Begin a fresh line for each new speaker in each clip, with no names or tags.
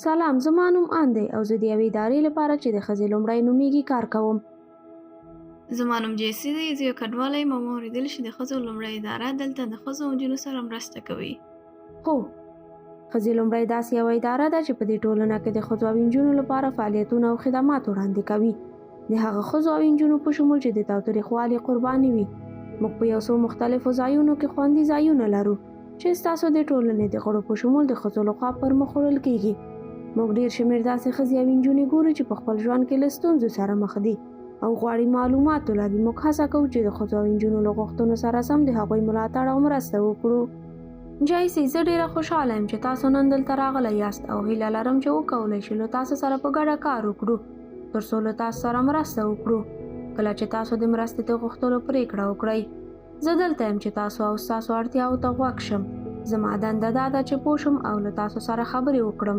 سلام زما نوم آن دی او زه د یوې ادارې لپاره چې د ښځې لومړی نومیږي کار کوم.
زما نوم جیسي دی زه یو کډوالی یم او ما اورېدل چې د ښځو لومړۍ اداره دلته د ښځو او نجونو سره مرسته کوي.
هو ښځې لومړی داسې یوه اداره ده چې په دې ټولنه کې د ښځو او نجونو لپاره فعالیتونه او خدمات وړاندې کوي. د هغه ښځو او نجونو په شمول چې د تاوتریخوالي قرباني وي موږ په یو څو مختلفو ځایونو کې خوندي ځایونه لرو چې ستاسو د ټولنې د غړو په شمول د ښځو لخوا پر مخ وړل کیږي موږ ډیر شمېر داسې ښځې او نجونې ګورو چې په خپل ژوند کې له ستونزو سره مخ دي. او غواړي معلومات ولري موږ هڅه کوو چې د ښځو او نجونو له غوښتنو سره سم د هغوی ملاتړ او مرسته وکړو. جایسي زه ډیره خوشحاله یم چې تاسو نن دلته راغلی یاست او هیله لرم چې وکولی شو له تاسو سره په ګډه کار وکړو تر څو له تاسو سره مرسته وکړو. کله چې تاسو د مرستې د غوښتلو پریکړه وکړئ. زه دلته یم چې تاسو او ستاسو اړتیاو ته غوږ شم. زما دنده دا ده چې پوه شم او له تاسو سره خبرې وکړم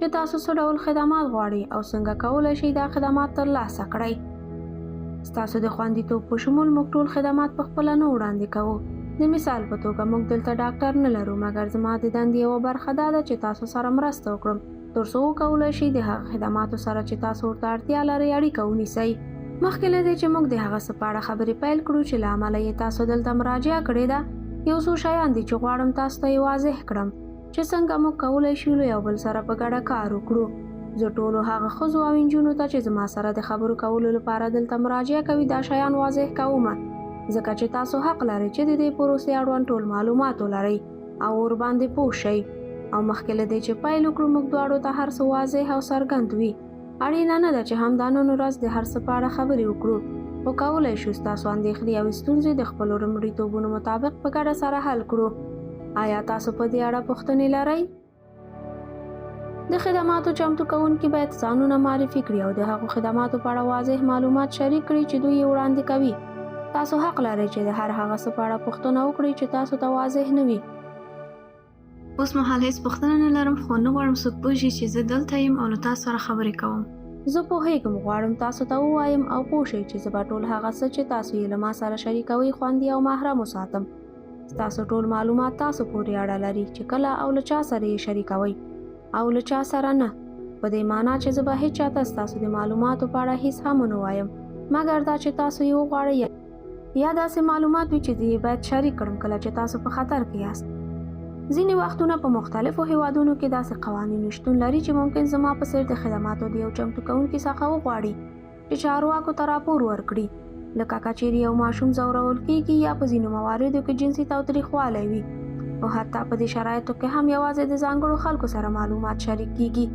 چې تاسو څه ډول خدمات غواړئ او څنګه کولی شئ دا خدمات ترلاسه کړئ. ستاسو د خوندیتوب په شمول موږ ټول خدمات په خپله نه وړاندې کوو. د مثال په توګه موږ دلته ډاکټر نه لرو مګر زما د دندې یوه برخه دا ده چې تاسو سره مرسته وکړم. تر څو وکولی شئ د هغه خدماتو سره چې تاسو ورته اړتیا لرئ اړیکه ونیسئ. مخکې له دې چې موږ د هغه اړه خبرې پیل کړو چې له امله یې تاسو دلته مراجعه کړې ده یو څو شیان دي چې غواړم تاسو ته واضح کړم چې څنګه موږ کولی شو له یو بل سره په ګډه کار وکړو. زه ټولو هغه ښځو او نجونو ته چې زما سره د خبرو کولو لپاره دلته مراجعه کوي دا شیان واضح کوم. ځکه چې تاسو حق لرئ چې د دې پروسې اړوند ټول معلومات ولرئ او ور باندې پوه شئ. او مخکې له دې چې پیل وکړو موږ دواړو ته هر څه واضح او څرګند وي. اړینه نه ده چې همدا نن ورځ د هر څه په اړه خبرې وکړو. خو کولی شو ستاسو اندېښنې او ستونزې د خپلو لومړیتوبونو مطابق په ګډه سره حل کړو آیا تاسو په دې اړه پوښتنې لرئ؟ د خدماتو چمتو کوونکي باید ځانونه معرفي کړي او د هغو خدماتو په اړه واضح معلومات شریک کړي چې دوی وړاندې کوي. تاسو حق لرئ چې د هر هغه څه په اړه پوښتنه وکړئ چې تاسو ته واضح نه وي.
اوس مهال هیڅ پوښتنه نه لرم خو نه غواړم څوک پوه شي چې زه دلته یم او له تاسو سره خبرې کوم.
زه پوهیږم غواړم تاسو ته ووایم او پوه شئ چې زه به ټول هغه څه چې تاسو یې له ما سره شریکوئ خوندي او محرم وساتم ستاسو ټول معلومات تاسو پورې اړه لري چې کله او له چا سره یې شریکوئ او له چا سره نه. په دې معنی چې زه به هیڅ چاته ستاسو د معلوماتو په اړه هیڅ هم ونه وایم. مګر دا چې تاسو یې وغواړئ یا داسې معلومات وي چې دې باید شریک کړم کله چې تاسو په خطر کې یاست. ځینې وختونه په مختلفو هیوادونو کې داسې قوانین شتون لري چې ممکن زما په څیر د خدماتو د یو چمتو کوونکي څخه وغواړي چې چارواکو ته راپور ورکړي لکه کچېرې یو ماشوم ځورول کیږي یا په ځینو مواردو کې جنسي تاوتریخوالی وي. او حتی په دې شرایطو کې هم یوازې د ځانګړو خلکو سره معلومات شریک کیږي.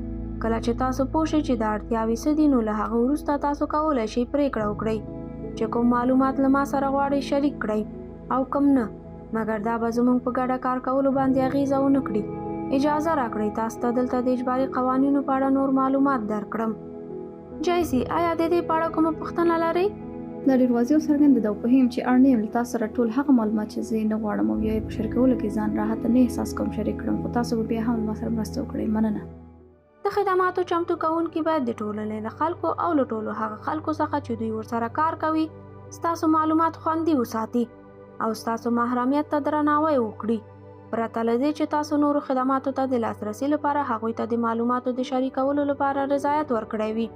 کله چې تاسو پوه شئ چې د اړتیاوې څه دي نو له هغه وروسته تاسو کولی شئ پریکړه وکړئ چې کوم معلومات له ما سره غواړئ شریک کړئ او کم نه. مګر دا به زموږ په ګډه کار کولو باندې اغیزه ونه کړي. اجازه راکړئ تاسو ته دلته د اجباري قوانینو په اړه نور معلومات درکړم. جایسي آیا د دې په اړه کومه پوښتنه لرئ
دا ډیر واضح او څرګند ده او په هم چې اړ نه یم له تاسو سره ټول هغه معلومات چې زه نه غواړم او یا په شریکولو کې ځان راحت نه احساس کوم شریک کړم خو تاسو به بیا هم ما سره مرسته وکړئ مننه.
د خدماتو چمتو کوونکي باید د ټولنې له خلکو او له ټولو هغه خلکو څخه چې دوی ورسره کار کوي ستاسو معلومات خوندي وساتي او ستاسو محرمیت ته درناوی وکړي. پرته له دې چې تاسو نورو خدماتو ته د لاسرسي لپاره هغوی ته د معلوماتو د شریکولو لپاره رضایت ورکړی وي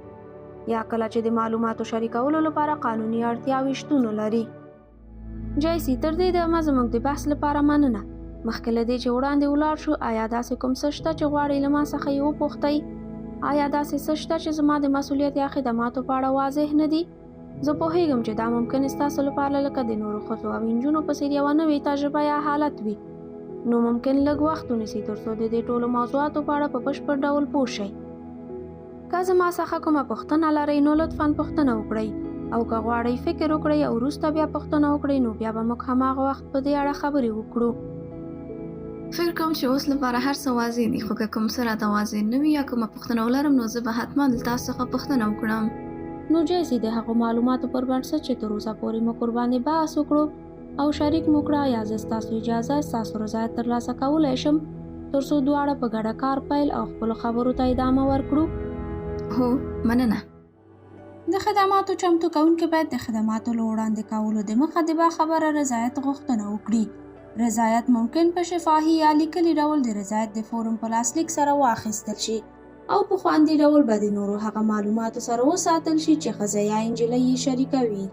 یا کله چې د معلوماتو شریکولو لپاره قانوني اړتیاوې شتون لري. جایسي تر دې دمه زموږ د بحث لپاره مننه. مخکې له دې چې وړاندې ولاړ شو آیا داسې کوم څه شته چې غواړئ له ما څخه یې وپوښتئ؟ آیا داسې څه شته چې زما د مسؤلیت یا خدماتو په اړه واضح نه دي؟ زه پوهیږم چې دا ممکن ستاسو لپاره لکه د نورو ښځو او نجونو په څیر یوه نوې تجربه یا حالت وي. نو ممکن لږ وخت ونیسي تر څو د دې ټولو موضوعاتو په اړه په بشپړ ډول پوه شئ که زما څخه کومه پوښتنه لرئ نو لطفا پوښتنه وکړئ. او که غواړئ فکر وکړئ او وروسته بیا پوښتنه وکړئ نو بیا به موږ هماغه وخت په دې اړه خبرې وکړو.
فکر کوم چې اوس لپاره هر څه واضح دي خو که کوم څه راته واضح نه وي یا کومه پوښتنه ولرم نو زه به حتما له تاسو څخه پوښتنه وکړم.
نو جیسي د هغو معلوماتو پر بنسټ چې تر اوسه پورې مو قرباني بحث وکړو او شریک مو کړه یا زه ستاسو اجازه ستاسو رضایت ترلاسه کولی شم تر څو دواړه په ګډه کار پیل او خپلو خبرو ته ادامه ورکړو
هو مننه.
د خدماتو چمتو کوونکي باید د خدماتو له وړاندې کولو د مخه د باخبره رضایت غوښتنه وکړي. رضایت ممکن په شفاهي یا لیکلي ډول د رضایت د فورم په لاسلیک سره واخیستل شي او په خواندي ډول به د نورو هغه معلوماتو سره وساتل شي چې ښځه یا نجلۍ یې شریکوي.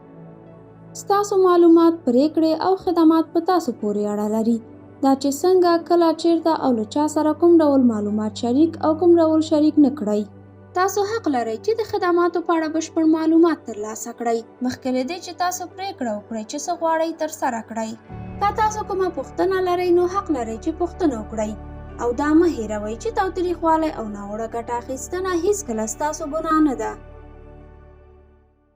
ستاسو معلومات پریکړې او خدمات په تاسو پورې اړه لري. دا چې څنګه کله چیرته او له چا سره کوم ډول معلومات شریک او کوم ډول شریک نه کړئ تاسو حق لرئ چې د خدماتو په اړه بشپړ معلومات ترلاسه کړئ. مخکې له دې چې تاسو پریکړه وکړئ چې څه غواړئ ترسره کړئ. که تاسو کومه پوښتنه لرئ نو حق لرئ چې پوښتنه وکړئ. او دا مه هیروئ چې تاوتریخوالی او ناوړه ګټه اخیستنه هیڅکله ستاسو ګناه نه ده